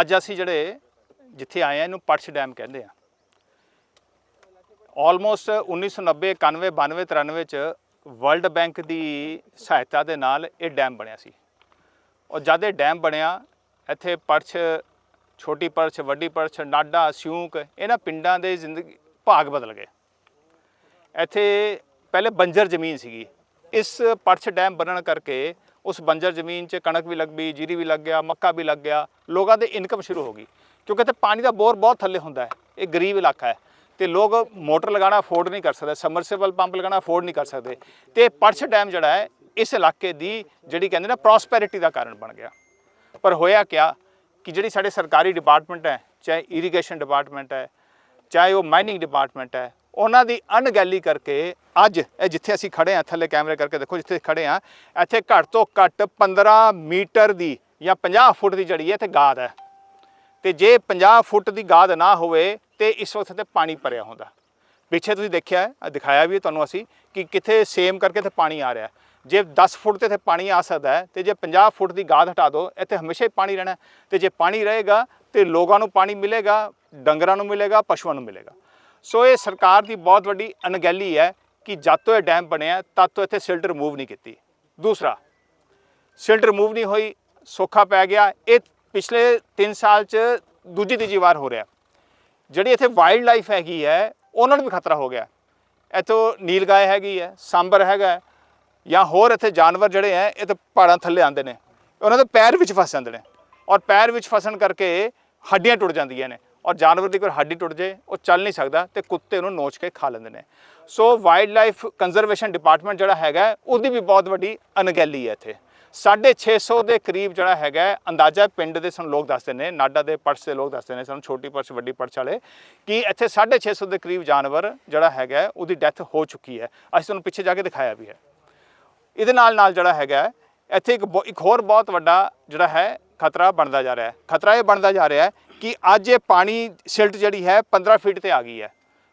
ਅੱਜ ਅਸੀਂ ਜਿਹੜੇ ਜਿੱਥੇ ਆਏ ਆ, ਇਹਨੂੰ ਪਟਸ਼ ਡੈਮ ਕਹਿੰਦੇ ਆ। ਆਲਮੋਸਟ 1990 91 92 93 ਚ ਵਰਲਡ ਬੈਂਕ ਦੀ ਸਹਾਇਤਾ ਦੇ ਨਾਲ ਇਹ ਡੈਮ ਬਣਿਆ ਸੀ। ਔਰ ਜਦ ਇਹ ਡੈਮ ਬਣਿਆ, ਇੱਥੇ ਪਰਛ ਛੋਟੀ ਪਰਛ ਵੱਡੀ ਪਰਛ ਨਾਡਾ ਸਿਉਂਕ ਇਹਨਾਂ ਪਿੰਡਾਂ ਦੇ ਜ਼ਿੰਦਗੀ, ਭਾਗ ਬਦਲ ਗਏ। ਇੱਥੇ ਪਹਿਲੇ ਬੰਜਰ ਜ਼ਮੀਨ ਸੀਗੀ। ਇਸ ਪਰਛ ਡੈਮ ਬਣਨ ਕਰਕੇ ਉਸ ਬੰਜਰ ਜ਼ਮੀਨ 'ਚ ਕਣਕ ਵੀ ਲੱਗ ਪਈ ਜੀਰੀ ਵੀ ਲੱਗ ਗਿਆ, ਮੱਕਾ ਵੀ ਲੱਗ ਗਿਆ, ਲੋਕਾਂ ਦੇ ਇਨਕਮ ਸ਼ੁਰੂ ਹੋ ਗਈ। ਕਿਉਂਕਿ ਇੱਥੇ ਪਾਣੀ ਦਾ ਬੋਰ ਬਹੁਤ ਥੱਲੇ ਹੁੰਦਾ ਹੈ, ਇਹ ਗਰੀਬ ਇਲਾਕਾ ਹੈ। ਤੇ ਲੋਕ ਮੋਟਰ ਲਗਾਉਣਾ ਅਫੋਰਡ ਨਹੀਂ ਕਰ ਸਕਦੇ ਸਮਰਸੀਬਲ ਪੰਪ ਲਗਾਉਣਾ ਅਫੋਰਡ ਨਹੀਂ ਕਰ ਸਕਦੇ। ਤੇ ਪਰਛ ਡੈਮ ਜਿਹੜਾ ਹੈ, ਇਸ ਇਲਾਕੇ ਦੀ ਜਿਹੜੀ ਕਹਿੰਦੇ ਨਾ ਪ੍ਰੋਸਪੈਰਿਟੀ ਦਾ ਕਾਰਨ ਬਣ ਗਿਆ। ਪਰ ਹੋਇਆ ਕਿਆ ਕਿ ਜਿਹੜੀ ਸਾਡੇ ਸਰਕਾਰੀ ਡਿਪਾਰਟਮੈਂਟ ਹੈ, ਚਾਹੇ ਇਰੀਗੇਸ਼ਨ ਡਿਪਾਰਟਮੈਂਟ ਹੈ, ਚਾਹੇ ਉਹ ਮਾਈਨਿੰਗ ਡਿਪਾਰਟਮੈਂਟ ਹੈ ਉਹਨਾਂ ਦੀ ਅਣਗਹਿਲੀ ਕਰਕੇ ਅੱਜ ਇਹ ਜਿੱਥੇ ਅਸੀਂ ਖੜੇ ਆ ਥੱਲੇ ਕੈਮਰੇ ਕਰਕੇ ਦੇਖੋ ਜਿੱਥੇ ਖੜੇ ਆ ਇੱਥੇ ਘੱਟ ਤੋਂ ਘੱਟ 15 ਮੀਟਰ ਦੀ ਜਾਂ 50 ਫੁੱਟ ਦੀ ਜਿਹੜੀ ਹੈ ਇੱਥੇ ਗਾਦ ਹੈ। ਤੇ ਜੇ 50 ਫੁੱਟ ਦੀ ਗਾਦ ਨਾ ਹੋਵੇ ਤੇ ਇਸ ਵਕਤ ਤੇ ਪਾਣੀ ਭਰਿਆ ਹੁੰਦਾ। ਪਿੱਛੇ ਤੁਸੀਂ ਦੇਖਿਆ ਦਿਖਾਇਆ ਵੀ ਤੁਹਾਨੂੰ ਅਸੀਂ ਕਿ ਕਿੱਥੇ ਸੇਮ ਕਰਕੇ ਤੇ ਪਾਣੀ ਆ ਰਿਹਾ ਜੇ 10 ਫੁੱਟ ਤੇ ਇੱਥੇ ਪਾਣੀ ਆ ਸਕਦਾ ਹੈ ਤੇ ਜੇ 50 ਫੁੱਟ ਦੀ ਗਾਦ ਹਟਾ ਦਿਓ, ਇੱਥੇ ਹਮੇਸ਼ਾ ਹੀ ਪਾਣੀ ਰਹਿਣਾ ਹੈ। ਤੇ ਜੇ ਪਾਣੀ ਰਹੇਗਾ ਤੇ ਲੋਕਾਂ ਨੂੰ ਪਾਣੀ ਮਿਲੇਗਾ, ਡੰਗਰਾਂ ਨੂੰ ਮਿਲੇਗਾ, ਪਸ਼ੂਆਂ ਨੂੰ ਮਿਲੇਗਾ। ਸੋ ਇਹ ਸਰਕਾਰ ਦੀ ਬਹੁਤ ਵੱਡੀ ਅਣਗਹਿਲੀ ਹੈ ਕਿ ਜਦ ਤੋਂ ਇਹ ਡੈਮ ਬਣਿਆ, ਤਦ ਤੋਂ ਇੱਥੇ ਸਿਲਟ ਰਿਮੂਵ ਨਹੀਂ ਕੀਤੀ। ਦੂਸਰਾ ਸਿਲਟ ਰਿਮੂਵ ਨਹੀਂ ਹੋਈ, ਸੋਖਾ ਪੈ ਗਿਆ। ਇਹ ਪਿਛਲੇ 3 ਸਾਲ ਚ ਦੂਜੀ ਤੀਜੀ ਵਾਰ ਹੋ ਰਿਹਾ। ਜਿਹੜੀ ਇੱਥੇ ਵਾਈਲਡ ਲਾਈਫ ਹੈਗੀ ਹੈ, ਉਹਨਾਂ ਨੂੰ ਵੀ ਖਤਰਾ ਹੋ ਗਿਆ। ਇੱਥੋਂ ਨੀਲ ਗਾਏ ਹੈਗੀ ਹੈ, ਸਾਂਬਰ ਹੈਗਾ ਜਾਂ ਹੋਰ ਇੱਥੇ ਜਾਨਵਰ ਜਿਹੜੇ ਹੈ, ਇਹ ਤਾਂ ਪਹਾੜਾਂ ਥੱਲੇ ਆਉਂਦੇ ਨੇ। ਉਹਨਾਂ ਦੇ ਪੈਰ ਵਿੱਚ ਫਸ ਜਾਂਦੇ ਨੇ। ਔਰ ਪੈਰ ਵਿੱਚ ਫਸਣ ਕਰਕੇ ਹੱਡੀਆਂ ਟੁੱਟ ਜਾਂਦੀਆਂ ਨੇ। ਔਰ ਜਾਨਵਰ ਦੀ ਕੋਈ ਹੱਡੀ ਟੁੱਟ ਜੇ ਉਹ ਚੱਲ ਨਹੀਂ ਸਕਦਾ ਤੇ ਕੁੱਤੇ ਉਹਨੂੰ ਨੋਚ ਕੇ ਖਾ ਲੈਂਦੇ ਨੇ। So wildlife conservation department ਜਿਹੜਾ ਹੈਗਾ ਉਹਦੀ ਵੀ ਬਹੁਤ ਵੱਡੀ ਅਣਗਹਿਲੀ ਹੈ ਇੱਥੇ। 650 ਦੇ ਕਰੀਬ ਜਿਹੜਾ ਹੈਗਾ ਅੰਦਾਜ਼ਾ ਪਿੰਡ ਦੇ ਸਾਨੂੰ ਲੋਕ ਦੱਸਦੇ ਨੇ, ਨਾਡਾ ਦੇ ਪਰਸ ਦੇ ਲੋਕ ਦੱਸਦੇ ਨੇ, ਸਾਨੂੰ ਛੋਟੀ ਪਰਸ, ਵੱਡੀ ਪਰਸ ਵਾਲੇ, ਕਿ ਇੱਥੇ 650 ਦੇ ਕਰੀਬ ਜਾਨਵਰ ਜਿਹੜਾ ਹੈਗਾ ਉਹਦੀ ਡੈਥ ਹੋ ਚੁੱਕੀ ਹੈ। ਅਸੀਂ ਤੁਹਾਨੂੰ ਪਿੱਛੇ ਜਾ ਕੇ ਦਿਖਾਇਆ ਵੀ ਹੈ। ਇਹਦੇ ਨਾਲ ਨਾਲ ਜਿਹੜਾ ਹੈਗਾ ਇੱਥੇ ਇੱਕ ਬਹੁ- ਇੱਕ ਹੋਰ ਬਹੁਤ ਵੱਡਾ ਜਿਹੜਾ ਹੈ, ਖਤਰਾ ਬਣਦਾ ਜਾ ਰਿਹਾ ਹੈ। ਖਤਰਾ ਇਹ ਬਣਦਾ ਜਾ ਰਿਹਾ ਹੈ ਕਿ ਅੱਜ ਇਹ ਪਾਣੀ ਸਿਲਟ ਜਿਹੜੀ ਹੈ 15 ਫੀਟ ਤੇ ਆ ਗਈ ਹੈ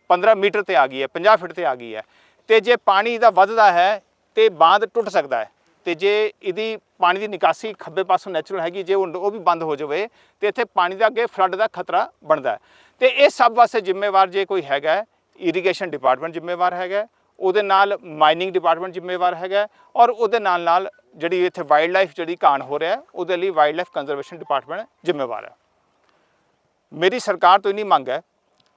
15 ਮੀਟਰ ਤੇ ਆ ਗਈ ਹੈ 50 ਫੀਟ ਤੇ ਆ ਗਈ ਹੈ। ਤੇ ਜੇ ਪਾਣੀ ਦਾ ਵੱਧਦਾ ਹੈ ਤੇ ਬਾਂਧ ਟੁੱਟ ਸਕਦਾ ਹੈ। ਤੇ ਜੇ ਇਹਦੀ ਪਾਣੀ ਦੀ ਨਿਕਾਸੀ ਖੱਬੇ ਪਾਸੋਂ ਨੈਚੁਰਲ ਹੈਗੀ, ਜੇ ਉਹ ਉਹ ਵੀ ਬੰਦ ਹੋ ਜਾਵੇ, ਤੇ ਇੱਥੇ ਪਾਣੀ ਦਾ ਅੱਗੇ ਫਲੱਡ ਦਾ ਖਤਰਾ ਬਣਦਾ ਹੈ। ਤੇ ਇਹ ਸਭ ਵਾਸਤੇ ਜ਼ਿੰਮੇਵਾਰ ਜੇ ਕੋਈ ਹੈਗਾ ਇਰੀਗੇਸ਼ਨ ਡਿਪਾਰਟਮੈਂਟ ਜ਼ਿੰਮੇਵਾਰ ਹੈਗਾ ਉਹਦੇ ਨਾਲ ਮਾਈਨਿੰਗ ਡਿਪਾਰਟਮੈਂਟ ਜ਼ਿੰਮੇਵਾਰ ਹੈਗਾ ਔਰ ਉਹਦੇ ਨਾਲ ਨਾਲ ਜਿਹੜੀ ਇੱਥੇ ਵਾਈਲਡ ਲਾਈਫ ਜਿਹੜੀ ਕਾਣ ਹੋ ਰਿਹਾ ਉਹਦੇ ਲਈ ਵਾਈਲਡ ਲਾਈਫ ਕੰਜ਼ਰਵੇਸ਼ਨ ਡਿਪਾਰਟਮੈਂਟ ਜ਼ਿੰਮੇਵਾਰ ਹੈ। ਮੇਰੀ ਸਰਕਾਰ ਤੋਂ ਇੰਨੀ ਮੰਗ ਹੈ,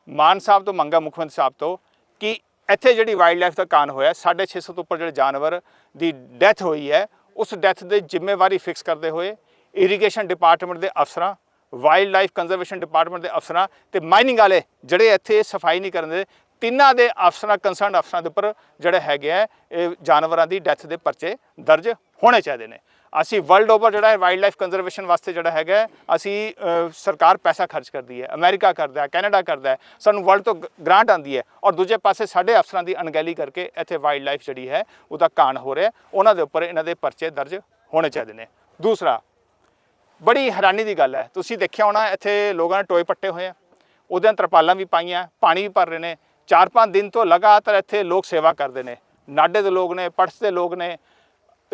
ਮਾਨ ਸਾਹਿਬ ਤੋਂ ਮੰਗਾ ਮੁੱਖ ਮੰਤਰੀ ਸਾਹਿਬ ਤੋਂ, ਕਿ ਇੱਥੇ ਜਿਹੜੀ ਵਾਈਲਡ ਲਾਈਫ ਦਾ ਕਾਨ ਹੋਇਆ 650 ਤੋਂ ਉੱਪਰ ਜਿਹੜੇ ਜਾਨਵਰ ਦੀ ਡੈਥ ਹੋਈ ਹੈ, ਉਸ ਡੈਥ ਦੇ ਜ਼ਿੰਮੇਵਾਰੀ ਫਿਕਸ ਕਰਦੇ ਹੋਏ ਇਰੀਗੇਸ਼ਨ ਡਿਪਾਰਟਮੈਂਟ ਦੇ ਅਫਸਰਾਂ ਵਾਈਲਡ ਲਾਈਫ ਕੰਜ਼ਰਵੇਸ਼ਨ ਡਿਪਾਰਟਮੈਂਟ ਦੇ ਅਫਸਰਾਂ ਤੇ ਮਾਈਨਿੰਗ ਵਾਲੇ ਜਿਹੜੇ ਇੱਥੇ ਸਫ਼ਾਈ ਨਹੀਂ ਕਰਨ ਦੇ, ਤਿੰਨਾਂ ਦੇ ਅਫਸਰਾਂ ਕੰਸਰਨ ਅਫਸਰਾਂ ਦੇ ਉੱਪਰ ਜਿਹੜੇ ਹੈਗੇ ਆ ਇਹ ਜਾਨਵਰਾਂ ਦੀ ਡੈਥ ਦੇ ਪਰਚੇ ਦਰਜ ਹੋਣੇ ਚਾਹੀਦੇ ਨੇ। ਅਸੀਂ ਵਰਲਡ ਓਵਰ ਜਿਹੜਾ ਹੈ ਵਾਈਲਡ ਲਾਈਫ ਕੰਜ਼ਰਵੇਸ਼ਨ ਵਾਸਤੇ ਜਿਹੜਾ ਹੈਗਾ ਅਸੀਂ ਸਰਕਾਰ ਪੈਸਾ ਖਰਚ ਕਰਦੀ ਹੈ, ਅਮਰੀਕਾ ਕਰਦਾ ਹੈ, ਕੈਨੇਡਾ ਕਰਦਾ ਹੈ, ਸਾਨੂੰ ਵਰਲਡ ਤੋਂ ਗ੍ਰਾਂਟ ਆਂਦੀ ਹੈ ਔਰ ਦੂਜੇ ਪਾਸੇ ਸਾਡੇ ਅਫਸਰਾਂ ਦੀ ਅਣਗਹਿਲੀ ਕਰਕੇ ਇੱਥੇ ਵਾਈਲਡ ਲਾਈਫ ਜਿਹੜੀ ਹੈ, ਉਹਦਾ ਕਾਣ ਹੋ ਰਿਹਾ ਉਹਨਾਂ ਦੇ ਉੱਪਰ ਇਹਨਾਂ ਦੇ ਪਰਚੇ ਦਰਜ ਹੋਣੇ ਚਾਹੀਦੇ ਨੇ। ਦੂਸਰਾ, ਬੜੀ ਹੈਰਾਨੀ ਦੀ ਗੱਲ ਹੈ, ਤੁਸੀਂ ਦੇਖਿਆ ਹੋਣਾ ਇੱਥੇ ਲੋਕਾਂ ਨੇ ਟੋਏ ਪੱਟੇ ਹੋਏ ਆ, ਉਹਦੇ ਤਰਪਾਲਾਂ ਵੀ ਪਾਈਆਂ, ਪਾਣੀ ਵੀ ਭਰ ਰਹੇ ਨੇ ਚਾਰ ਪੰਜ ਦਿਨ ਤੋਂ ਲਗਾਤਾਰ ਇੱਥੇ ਲੋਕ ਸੇਵਾ ਕਰਦੇ ਨੇ, ਨਾਡੇ ਦੇ ਲੋਕ ਨੇ ਪੜਸ ਦੇ ਲੋਕ ਨੇ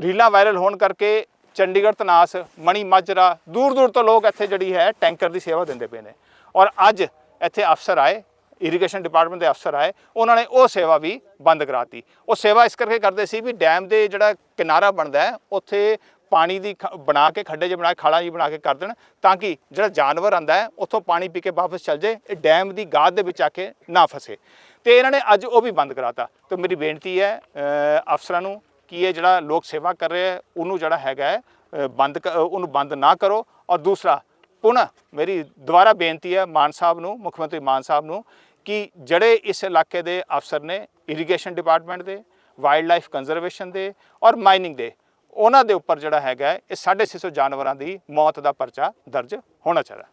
ਰੀਲਾਂ ਵਾਇਰਲ ਹੋਣ ਕਰਕੇ ਚੰਡੀਗੜ੍ਹ, ਤਨਾਸ, ਮਣੀ, ਮਾਜਰਾ, ਦੂਰ ਦੂਰ ਤੋਂ ਲੋਕ ਇੱਥੇ ਜਿਹੜੀ ਹੈ ਟੈਂਕਰ ਦੀ ਸੇਵਾ ਦਿੰਦੇ ਪਏ ਨੇ। ਔਰ ਅੱਜ ਇੱਥੇ ਅਫਸਰ ਆਏ ਇਰੀਗੇਸ਼ਨ ਡਿਪਾਰਟਮੈਂਟ ਦੇ ਅਫਸਰ ਆਏ, ਉਹਨਾਂ ਨੇ ਉਹ ਸੇਵਾ ਵੀ ਬੰਦ ਕਰਾਤੀ। ਉਹ ਸੇਵਾ ਇਸ ਕਰਕੇ ਕਰਦੇ ਸੀ ਵੀ ਡੈਮ ਦੇ ਜਿਹੜਾ ਕਿਨਾਰਾ ਬਣਦਾ ਹੈ, ਉੱਥੇ ਪਾਣੀ ਦੀ ਖ- ਬਣਾ ਕੇ, ਖੱਡੇ 'ਚ ਬਣਾ ਕੇ, ਖਾਲਾਂ ਜੀ ਬਣਾ ਕੇ ਕਰ ਦੇਣ ਤਾਂ ਕਿ ਜਿਹੜਾ ਜਾਨਵਰ ਆਂਦਾ ਹੈ, ਉੱਥੋਂ ਪਾਣੀ ਪੀ ਕੇ ਵਾਪਸ ਚੱਲ ਜਾਏ, ਇਹ ਡੈਮ ਦੀ ਗਾਦ ਦੇ ਵਿੱਚ ਆ ਕੇ ਨਾ ਫਸੇ। ਤੇ ਇਹਨਾਂ ਨੇ ਅੱਜ ਉਹ ਵੀ ਬੰਦ ਕਰਾਤਾ। ਤੇ ਮੇਰੀ ਬੇਨਤੀ ਹੈ ਅਫਸਰਾਂ ਨੂੰ ਕਿ ਇਹ ਜਿਹੜਾ ਲੋਕ ਸੇਵਾ ਕਰ ਰਿਹਾ ਉਹਨੂੰ ਜਿਹੜਾ ਹੈਗਾ ਬੰਦ ਕ- ਉਹਨੂੰ ਬੰਦ ਨਾ ਕਰੋ। ਔਰ ਦੂਸਰਾ ਪੁਨः ਮੇਰੀ ਦੁਬਾਰਾ ਬੇਨਤੀ ਹੈ ਮਾਨ ਸਾਹਿਬ ਨੂੰ ਮੁੱਖ ਮੰਤਰੀ ਮਾਨ ਸਾਹਿਬ ਨੂੰ ਕਿ ਜਿਹੜੇ ਇਸ ਇਲਾਕੇ ਦੇ ਅਫਸਰ ਨੇ ਇਰੀਗੇਸ਼ਨ ਡਿਪਾਰਟਮੈਂਟ ਦੇ ਵਾਈਲਡ ਲਾਈਫ ਕੰਜ਼ਰਵੇਸ਼ਨ ਦੇ ਔਰ ਮਾਈਨਿੰਗ ਦੇ ਉਹਨਾਂ ਦੇ ਉੱਪਰ ਜਿਹੜਾ ਹੈਗਾ ਹੈ, ਇਹ 650 ਜਾਨਵਰਾਂ ਦੀ ਮੌਤ ਦਾ ਪਰਚਾ ਦਰਜ ਹੋਣਾ ਚਾਹੀਦਾ।